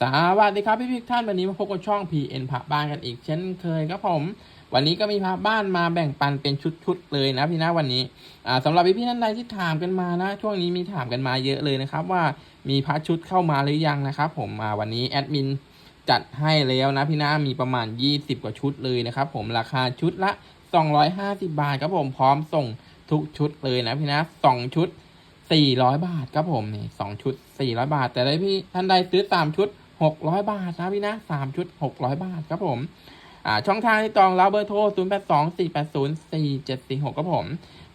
สวัสดีครับพี่พี่ๆท่านวันนี้มาพบกับช่อง PN ผับ้านกันอีกเช่นเคยครับผม วันนี้ก็มีพระบ้านมาแบ่งปันเป็นชุดๆเลยนะพี่นะวันนี้อ่าสำหรับพี่พี่ท่านใดที่ถามกันมานะ ช่วงนี้มีถามกันมาเยอะเลยนะครับ ว่ามีพระชุดเข้ามาหรือยังนะครับ ผมมาวันนี้แอดมินจัดให้แล้วนะพี่นะมีประมาณ 20 กว่าชุดเลยนะครับ ผมราคาชุดละ 250 บาทครับผมพร้อมส่งทุกชุดเลยนะพี่นะสองชุด400 บาทครับผมนี่สองชุด 400 บาท แต่ได้พี่ท่านใดซื้อสามชุด 600 บาทนะพี่นะสามชุด 600 บาทครับผมอ่าช่องทางที่จองเรับเบอร์โทร 0 8 2 4 8 0 4 7 4 6ครับผม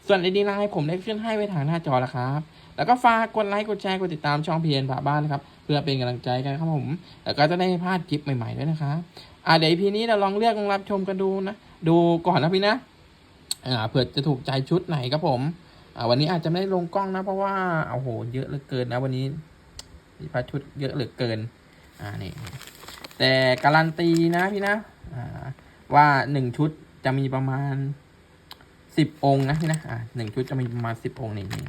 ส่วนไอดีไลน์ผมได้ขึ้นให้ไว้ทางหน้าจอแล้วครับ แล้วก็ฝากกดไลค์กดแชร์กดติดตามช่องเพียนผ่าบ้านนะครับ เพื่อเป็นกำลังใจกันครับผม แล้วก็จะได้พลาดคลิปใหม่ๆด้วยนะครับอ่าเดี๋ยวพีนี้เราลองเลือกลองรับชมกันดูนะ ดูก่อนนะพี่นะอ่าเผื่อจะถูกใจชุดไหนครับผมอ่าวันนี้อาจจะไม่ได้ลงกล้องนะ เพราะว่าโอ้โหเยอะเหลือเกินนะวันนี้มีพระชุดเยอะเหลือเกิน อ่านี่แต่การันตีนะพี่นะอ่าว่าหนึ่งชุดจะมีประมาณสิบองค์นะพี่นะอ่าหนึ่งชุดจะมีประมาณสิบองค์นี่นี่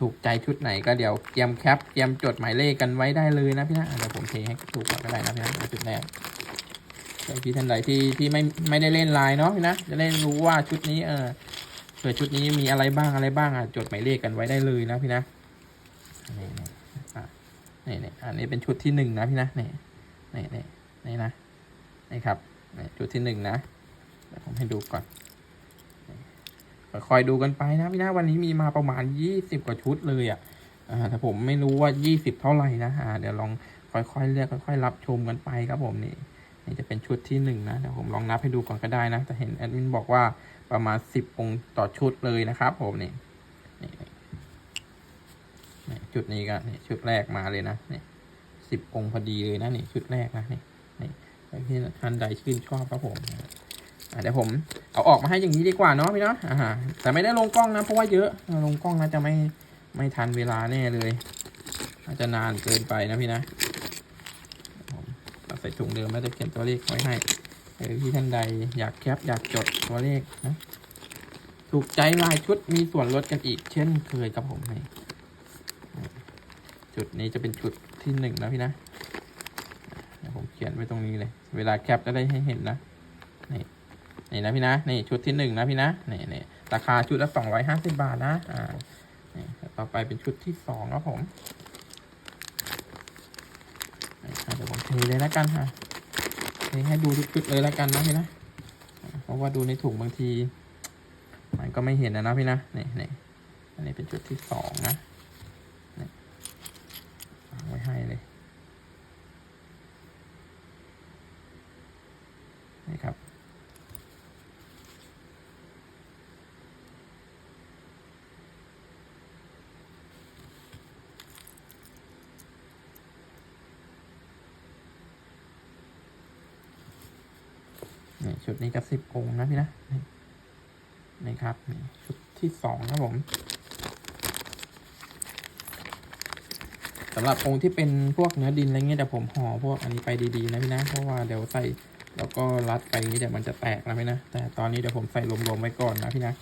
ถูกใจชุดไหนก็เดี๋ยวเตรียมแคปเตรียมจดหมายเลขกันไว้ได้เลยนะพี่นะเดี๋ยวผมเทให้ถูกก่อนก็ได้นะพี่นะจุดแรกใครพี่ท่านใดที่ที่ไม่ไม่ได้เล่นไลน์เนาะพี่นะจะได้รู้ว่าชุดนี้เออเผื่อชุดนี้มีอะไรบ้างอะไรบ้างอะจดหมายเลขกันไว้ได้เลยนะพี่นะนี่นะ นี่นี่อันนี้เป็นชุดที่หนึ่งนะพี่นะนี่นี่นี่นี่นะนี่ครับนี่ชุดที่หนึ่งนะเดี๋ยวผมให้ดูก่อนคอยดูกันไปนะพี่นะวันนี้มีมาประมาณยี่สิบกว่าชุดเลยอะอ่าแต่ผมไม่รู้ว่ายี่สิบเท่าไหร่นะเดี๋ยวลองค่อยๆเลือกค่อยๆรับชมกันไปครับผมนี่นี่จะเป็นชุดที่หนึ่งนะเดี๋ยวผมลองนับให้ดูก่อนก็ได้นะแต่เห็นแอดมินบอกว่าประมาณสิบองค์ต่อชุดเลยนะครับผมนี่ นี่จุดนี้ก็นี่ชุดแรกมาเลยนะนี่สิบองค์พอดีเลยนะนี่ชุดแรกนะนี่นี่ที่ท่านใดชื่นชอบครับผมเดี๋ยวผมเอาออกมาให้อย่างนี้ดีกว่าเนาะพี่เนาะอ่าแต่ไม่ได้ลงกล้องนะเพราะว่าเยอะลงกล้องนะจะไม่ไม่ทันเวลาแน่เลย อาจจะนานเกินไปนะพี่นะผมเอาใส่ถุงเดิมแล้วจะเขียนตัวเลขไว้ให้หรือที่ท่านใดอยากแคปอยากจดตัวเลขนะถูกใจลายชุดมีส่วนลดกันอีกเช่นเคยกับผมนี่ จุดนี้จะเป็นจุดที่หนึ่งนะพี่นะผมเขียนไว้ตรงนี้เลย เวลาแคปจะได้ให้เห็นนะ นี่นี่นะพี่นะ นี่ชุดที่หนึ่งนะพี่นะ นี่นี่ราคาชุดละสองร้อยห้าสิบบาทนะ อ่า นี่ต่อไปเป็นชุดที่สองครับผมเดี๋ยวผมเทเลยแล้วกันค่ะนี่ให้ดูทุกจุดเลยแล้วกันนะพี่นะ เพราะว่าดูในถุงบางที มันก็ไม่เห็นนะนะพี่นะ นี่นี่อันนี้เป็นจุดที่สองนะ ไว้ให้เลยนี่ครับ นี่ชุดนี้ก็สิบองค์นะพี่นะ นี่ครับนี่ชุดที่สองครับผม สำหรับองค์ที่เป็นพวกเนื้อดินอะไรเงี้ยเดี๋ยวผมห่อพวกอันนี้ไปดีๆนะพี่นะ เพราะว่าเดี๋ยวใส่แล้วก็รัดไปอย่างนี้เดี๋ยวมันจะแตกนะพี่นะ แต่ตอนนี้เดี๋ยวผมใส่รวมๆไว้ก่อนนะพี่นะ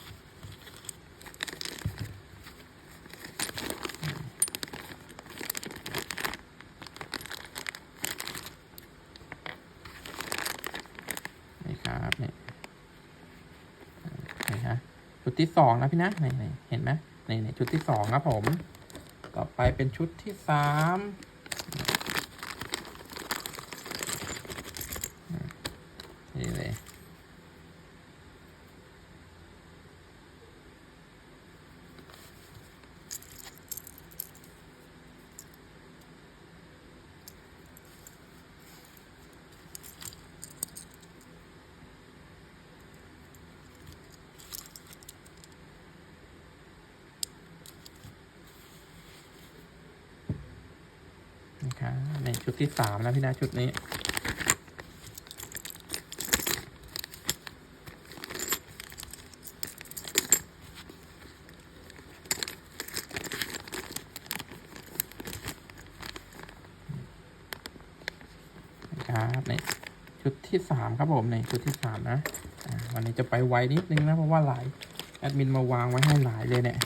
นี่ครับนี่นี่ฮะชุดที่สองนะพี่นะนี่นี่เห็นไหมนี่นี่ชุดที่สองครับผม ต่อไปเป็นชุดที่สามนี่เลย นะครับในชุดที่สามนะพี่นะชุดนี้ ครับในชุดที่สามครับผมในชุดที่สามนะวันนี้จะไปไวนิดนึงนะเพราะว่าหลายแอดมินมาวางไว้ให้หลายเลยเนี่ย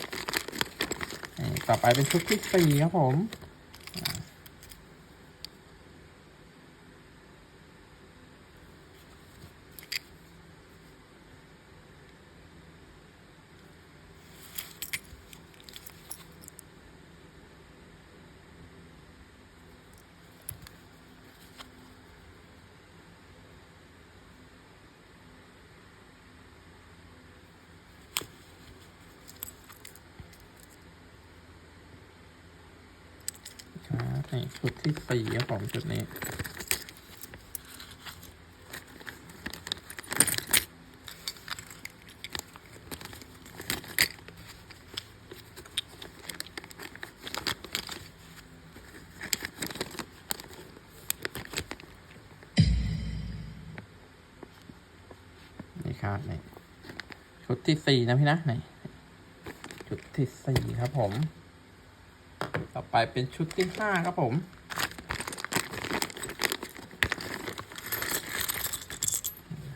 ต่อไปเป็นชุดที่สี่ครับผม นี่ชุดที่สี่ครับผมชุดนี้นี่ครับนี่ชุดที่สี่นะพี่นะนี่ชุดที่สี่ครับผม ไปเป็นชุดที่ห้าครับผม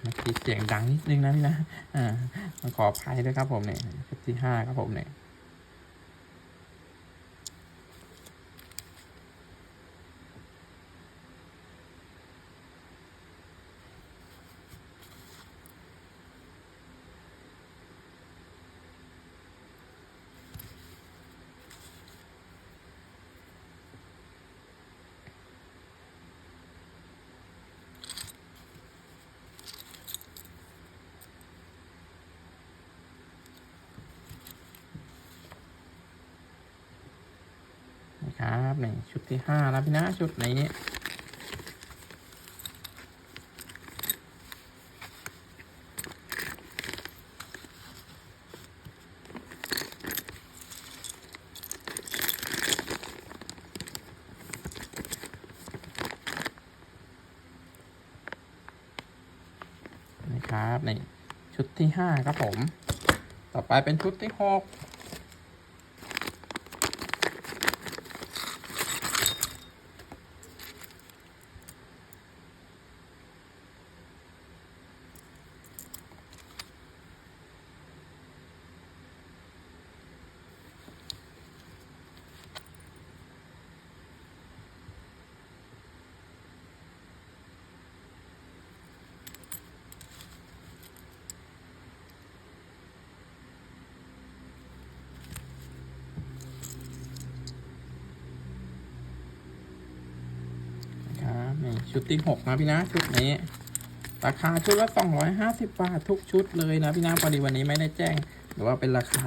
เมื่อกี้เสียงดังนิดนึงนะพี่นะ อ่าขออภัยด้วยครับผมเนี่ยชุดที่ห้าครับผมเนี่ย ที่ห้านะพี่นะชุดไหนี้นะครับนี่ชุดที่ห้าครับผม ต่อไปเป็นชุดที่หก ชุดที่หกนะพี่นะชุดนี้ ราคาชุดละสองร้อยห้าสิบบาททุกชุดเลยนะพี่นะพอดีวันนี้ไม่ได้แจ้ง หรือว่าเป็นราคา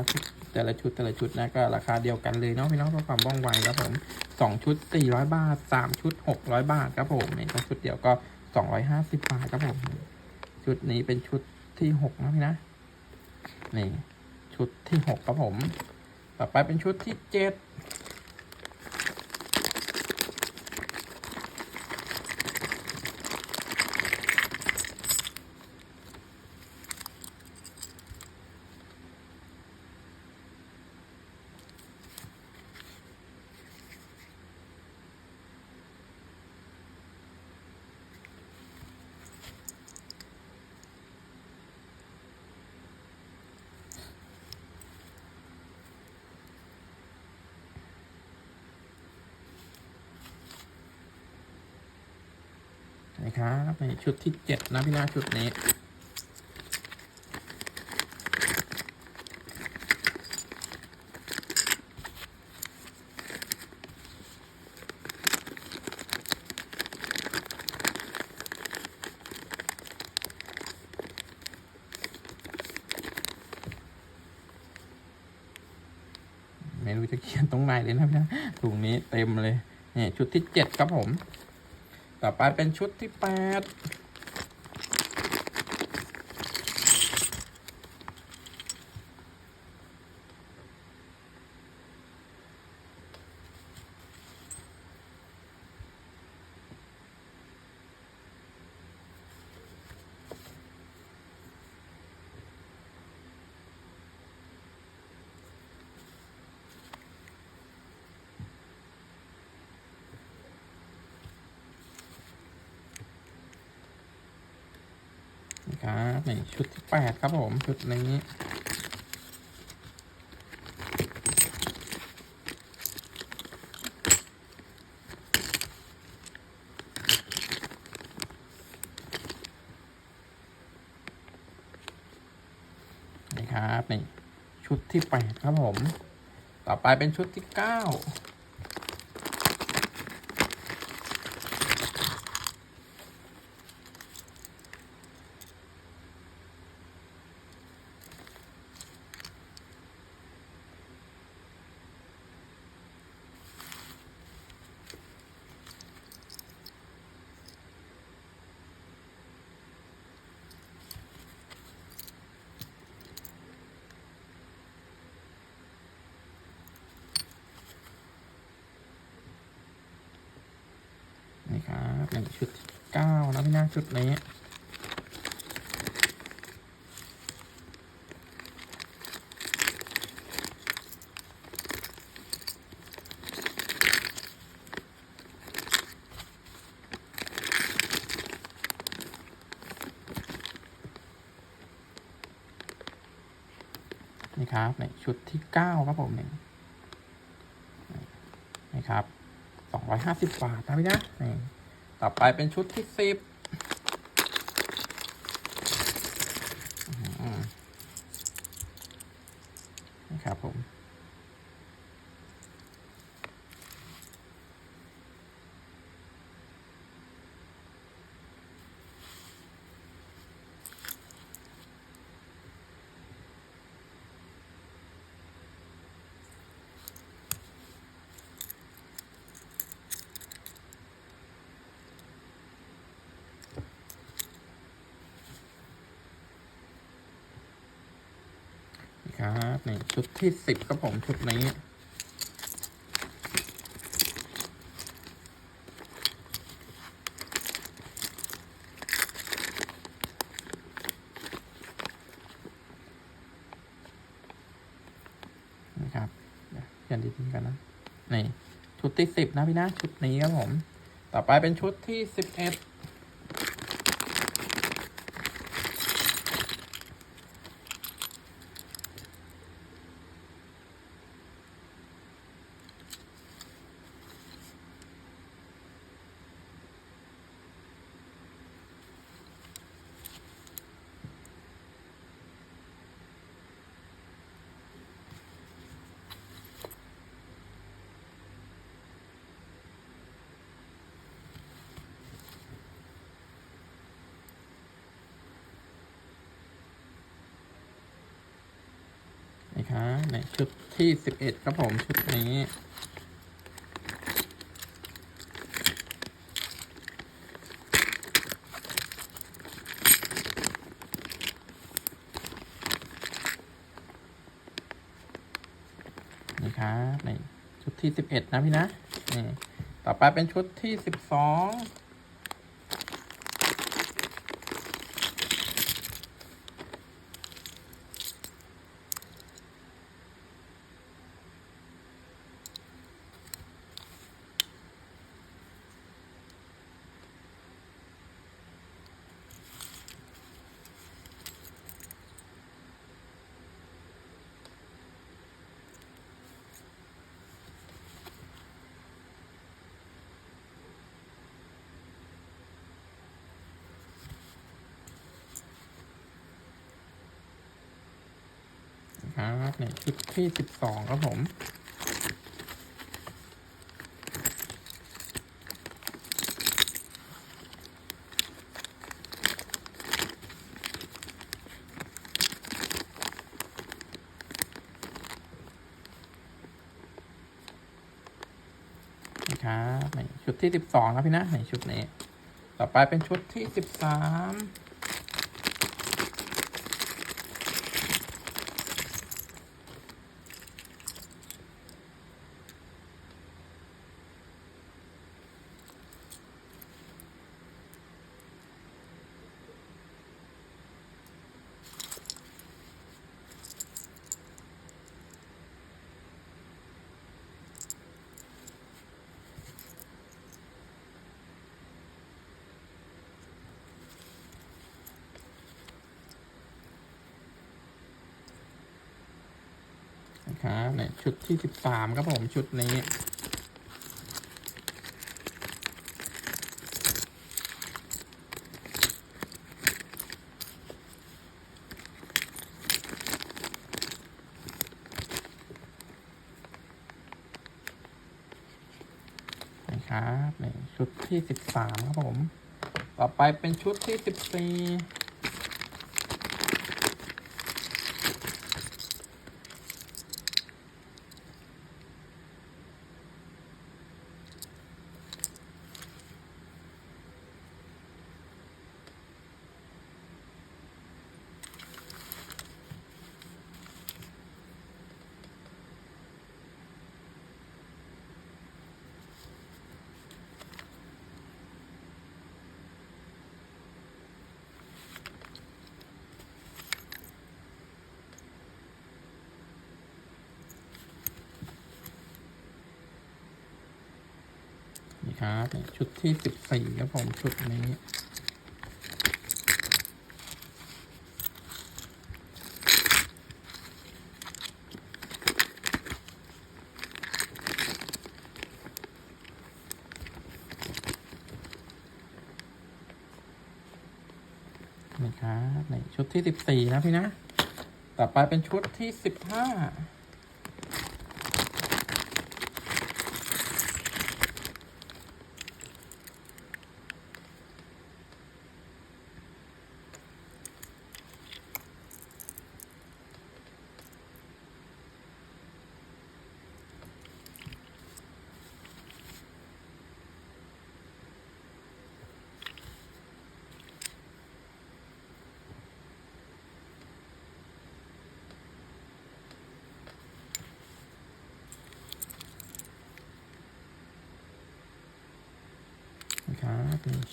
แต่ละชุดแต่ละชุดนะก็ราคาเดียวกันเลยเนาะพี่น้องเพื่อความว่องไวครับผมสองชุดสี่ร้อยบาทสามชุดหกร้อยบาทครับผมนี่ชุดเดียวก็สองร้อยห้าสิบบาทครับผม ชุดนี้เป็นชุดที่หกนะพี่นะนี่ชุดที่หกครับผม ต่อไปเป็นชุดที่เจ็ด นะครับนี่ชุดที่เจ็ดนะพี่นาชุดนี้ ไม่รู้จะเขียนตรงไหนเลยนะพี่นะถุงนี้เต็มเลยนี่ชุดที่เจ็ดครับผม ต่อไปเป็นชุดที่แปด ครับนี่ชุดที่แปดครับผมชุดนี้นี่ครับนี่ชุดที่แปดครับผม ต่อไปเป็นชุดที่เก้า น บ หนึ่งชุดเก้านะพี่นาชุดนี้นี่ครับในชุดที่เก้าครับผมนี่นี่ครับสองร้อยห้าสิบบาทนะพี่นะนี่ ต่อไปเป็นชุดที่สิบครับผม ครับนี่ชุดที่สิบครับผมชุดนี้นี่ครับเดี๋ยวเขียนดีๆกันนะนี่ชุดที่สิบนะพี่นะ ชุดนี้ครับผม ต่อไปเป็นชุดที่สิบเอ็ด นี่ครับในชุดที่สิบเอ็ดครับผมชุดนี้นี่ครับในชุดที่สิบเอ็ดนะพี่นะนี่ต่อไปเป็นชุดที่สิบสอง ครับในคลิปที่สิบสองครับผมครับในชุดที่ 12 ครับพี่นะในชุดนี้ ต่อไปเป็นชุดที่ 13 นะครับในชุดที่สิบสามครับผมชุดนี้ นะครับในชุดที่สิบสามครับผม ต่อไปเป็นชุดที่สิบสี่ น นะครับนี่ชุดที่สิบสี่ครับผมชุดนี้นี่ครับในชุดที่สิบสี่นะพี่นะ ต่อไปเป็นชุดที่สิบห้า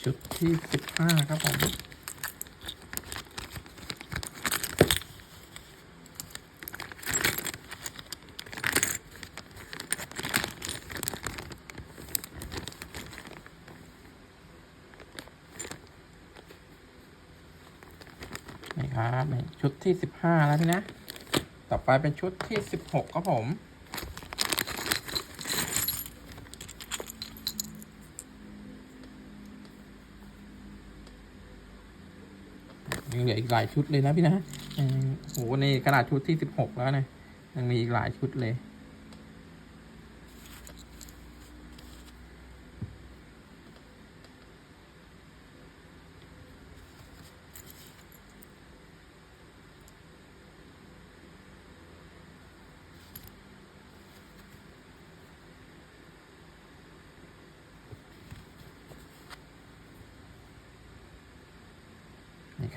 ชุดที่สิบห้าครับผมนี่ครับชุดที่สิบห้าแล้วนะ ต่อไปเป็นชุดที่สิบหกครับผม ยังเห ลืออีกหลายชุดเลยนะพี่นะโอ้โหในขนาดชุดที่สิบหกแล้วนะยังมีอีกหลายชุดเลย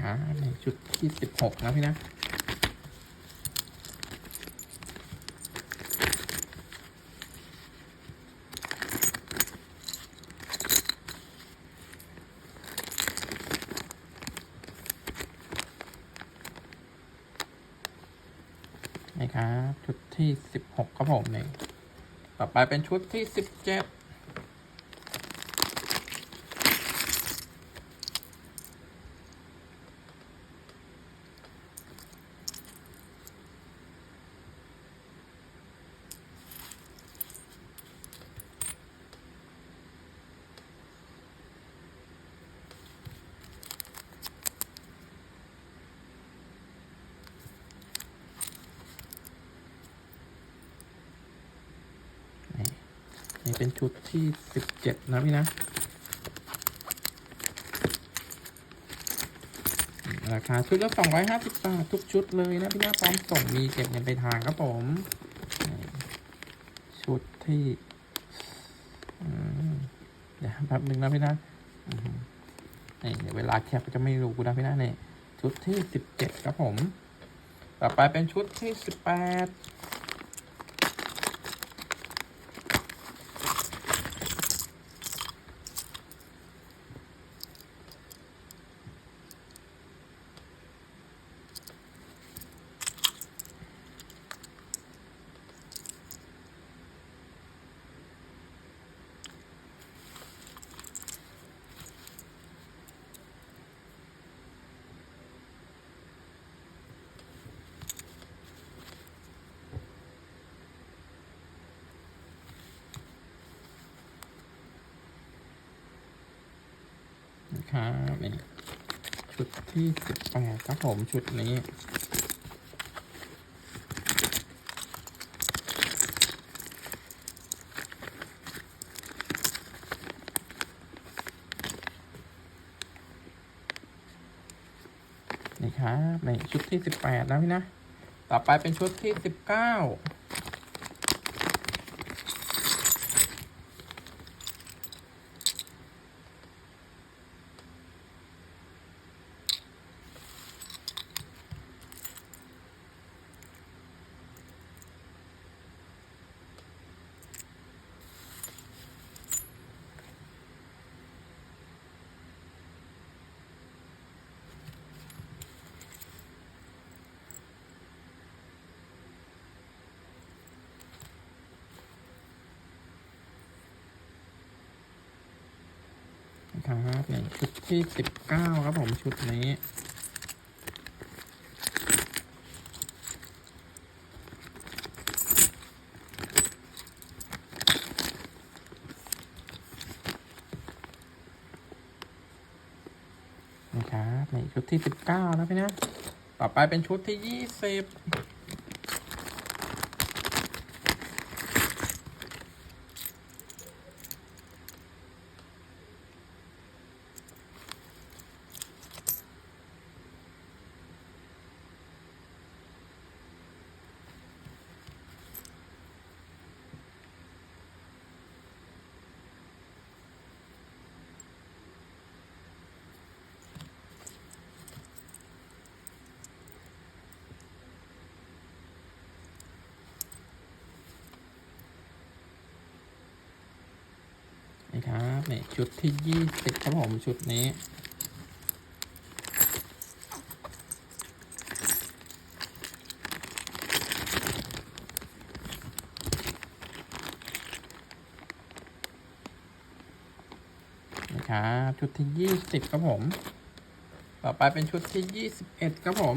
นี่ครับในชุดที่สิบหกนะพี่นะนี่ครับชุดที่สิบหกครับผมนี่ต่อไปเป็นชุดที่สิบเจ็ด นี่ นี่เป็นชุดที่สิบเจ็ดนะพี่นะราคาชุดละสองร้อยห้าสิบบาททุกชุดเลยนะพี่นะพร้อมส่งมีเก็บเงินไปทางครับผม ชุดที่เดี๋ยวแป๊บหนึ่งนะพี่นะอือหือนี่เดี๋ยวเวลาแคปก็จะไม่รู้นะพี่นะเนี่ยชุดที่สิบเจ็ดครับผม ต่อไปเป็นชุดที่สิบแปด ครับนี่ชุดที่สิบแปดครับผมชุดนี้นี่ครับนี่ชุดที่สิบแปดแล้วพี่นะ ต่อไปเป็นชุดที่สิบเก้า ครับนี่ชุดที่สิบเก้าครับผมชุดนี้นะครับในชุดที่สิบเก้านะพี่นะ ต่อไปเป็นชุดที่ยี่สิบ นะครับนี่ชุดที่ยี่สิบครับผมชุดนี้ นะครับชุดที่ยี่สิบครับผม ต่อไปเป็นชุดที่ยี่สิบเอ็ดครับผม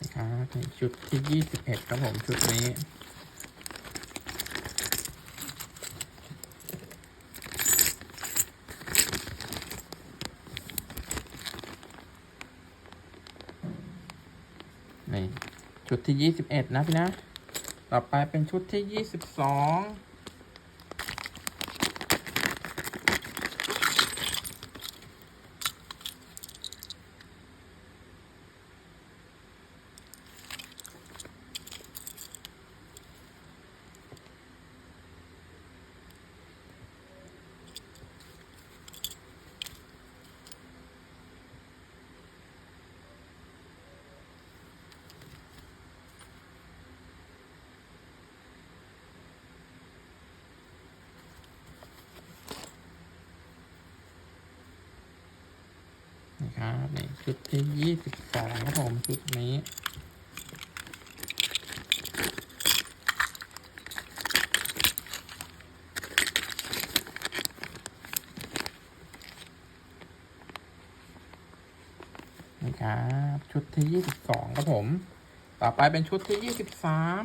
นะครับชุดที่ยี่สิบเอ็ดครับผมชุดนี้นี่ชุดที่ยี่สิบเอ็ดนะพี่นะ ต่อไปเป็นชุดที่ยี่สิบสอง ชุดที่ยี่สิบสองครับผมชุดนี้นะครับชุดที่ยี่สิบสองครับผม ต่อไปเป็นชุดที่ยี่สิบสาม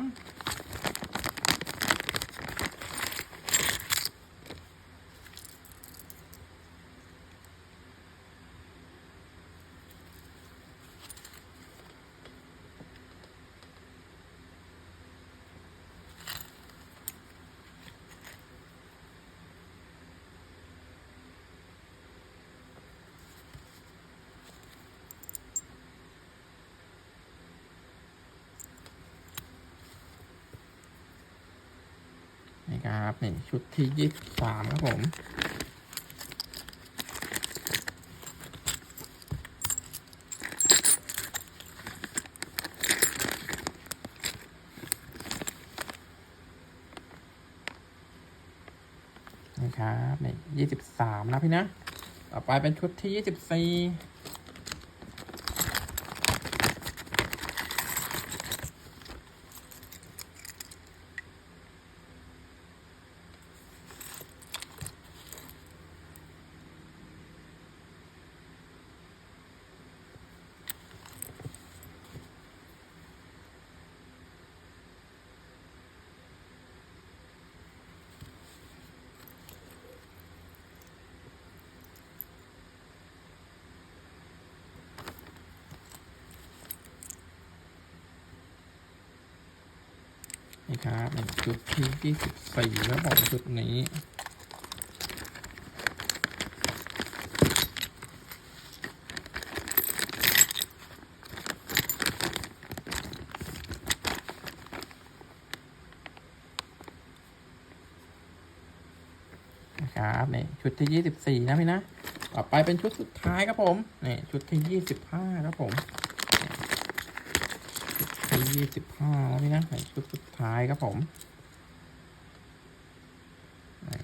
นะครับนี่ ชุดที่ยี่สิบสามครับผม นะครับนี่ยี่สิบสามนะพี่นะ ต่อไปเป็นชุดที่ยี่สิบสี่ นะครับนี่ชุดที่ยี่สิบสี่แล้วผมชุดนี้นะครับนี่ชุดที่ยี่สิบสี่นะพี่นะ ต่อไปเป็นชุดสุดท้ายครับผมนี่ชุดที่ยี่สิบห้าครับผม ยี่สิบห้าแล้วพี่นะนี่ชุดสุดท้ายครับผมนี่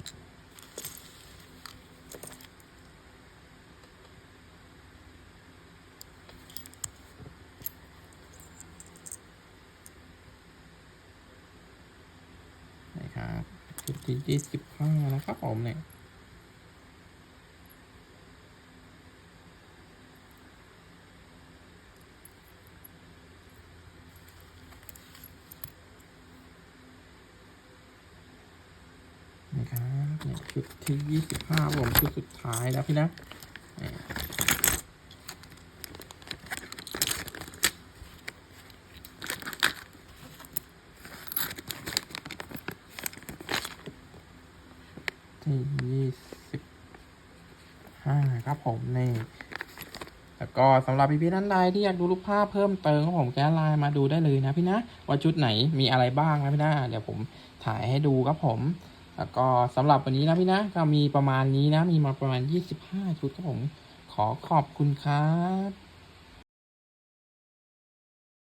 นี่ครับชุดที่ยี่สิบห้านะครับผมเนี่ย นะครับเนี่ยชุดที่ยี่สิบห้าผมชุดสุดท้ายแล้วพี่นะที่ยี่สิบห้าครับผมนี่แล้วก็สำหรับพี่ๆท่านใดที่อยากดูรูปภาพเพิ่มเติมครับผมแกไลน์มาดูได้เลยนะพี่นะ ว่าชุดไหนมีอะไรบ้างนะพี่นะเดี๋ยวผมถ่ายให้ดูครับผม แล้วก็สำหรับวันนี้นะพี่นะ ก็มีประมาณนี้นะ มีมาประมาณ 25 ชุดครับผม ขอขอบคุณครับ